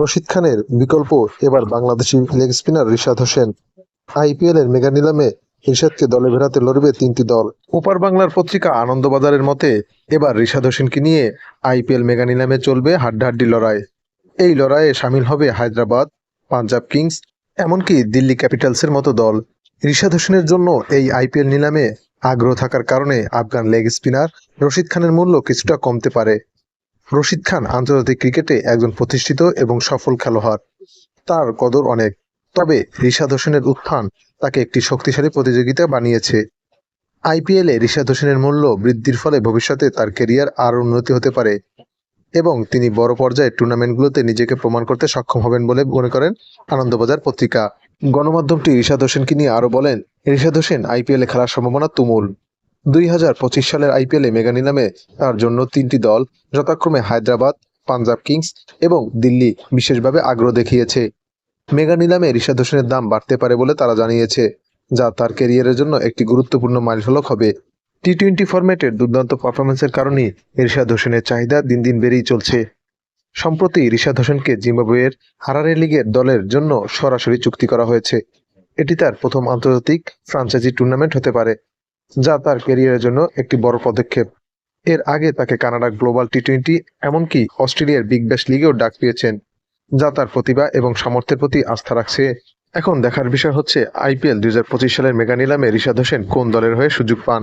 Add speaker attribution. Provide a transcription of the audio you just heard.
Speaker 1: রশিদ খানের বিকল্প এবার Bangladeshi leg spinner Rishad Hossain. IPL এর মেগা নিলামে রিশাদকে দলে ভেড়াতে লড়বে তিনটি দল। ওপার বাংলার পত্রিকা আনন্দবাজারের মতে, এবার রিশাদ হোসেনকে নিয়ে আইপিএল মেগা নিলামে চলবে হাড্ডাহাড্ডি লড়াই। এই লড়াইয়ে সামিল হবে হায়দ্রাবাদ, পাঞ্জাব কিংস, এমনকি দিল্লি ক্যাপিটালসের মতো দল। রিশাদ হোসেনের জন্য এই আইপিএল নিলামে আগ্রহ থাকার কারণে আফগান লেগ স্পিনার রশিদ খানের মূল্য কিছুটা কমতে পারে। রশিদ খান আন্তর্জাতিক ক্রিকেটে একজন প্রতিষ্ঠিত এবং সফল খেলোয়াড়। তার কদর অনেক, তবে রিশাদ হোসেনের উত্থান তাকে একটি শক্তিশালী প্রতিযোগিতা বানিয়েছে। আইপিএলে রিশাদ হোসেনের মূল্য বৃদ্ধির ফলে ভবিষ্যতে তার কেরিয়ার আরও উন্নতি হতে পারে এবং তিনি বড় পর্যায়ে টুর্নামেন্টগুলোতে নিজেকে প্রমাণ করতে সক্ষম হবেন বলে মনে করেন আনন্দবাজার পত্রিকা। গণমাধ্যমটি রিশাদ হোসেনকে নিয়ে আরও বলেন, রিশাদ হোসেন আইপিএলে খেলার সম্ভাবনা তুমুল। দুই হাজার পঁচিশ সালের আইপিএলে মেগা নিলামে তার জন্য তিনটি দল যথাক্রমে হায়দ্রাবাদ, পাঞ্জাব কিংস এবং দিল্লি বিশেষভাবে আগ্রহ দেখিয়েছে। মেগা নিলামে রিশাদ হোসেনের দাম বাড়তে পারে বলে তারা জানিয়েছে, যা তার ক্যারিয়ারের জন্য একটি গুরুত্বপূর্ণ মাইলফলক হবে। টি টোয়েন্টি ফরম্যাটের দুর্দান্ত পারফরমেন্সের কারণেই রিশাদ হোসেনের চাহিদা দিন দিন বেড়েই চলছে। সম্প্রতি রিশাদ হোসেনকে জিম্বাবুয়ের হারারে লিগের দলের জন্য সরাসরি চুক্তি করা হয়েছে। এটি তার প্রথম আন্তর্জাতিক ফ্রাঞ্চাইজি টুর্নামেন্ট হতে পারে। যা তার ক্যারিয়ারের জন্য একটি বড় পদক্ষেপ। এর আগে তাকে কানাডা গ্লোবাল টি টোয়েন্টি এমনকি অস্ট্রেলিয়ার বিগ ব্যাশ লিগেও ডাক পেয়েছেন যা তার প্রতিভা এবং সামর্থ্যের প্রতি আস্থা রাখছে। এখন দেখার বিষয় হচ্ছে আইপিএল দুই হাজার পঁচিশ সালের মেগা নিলামে হোসেন কোন দলের হয়ে সুযোগ পান?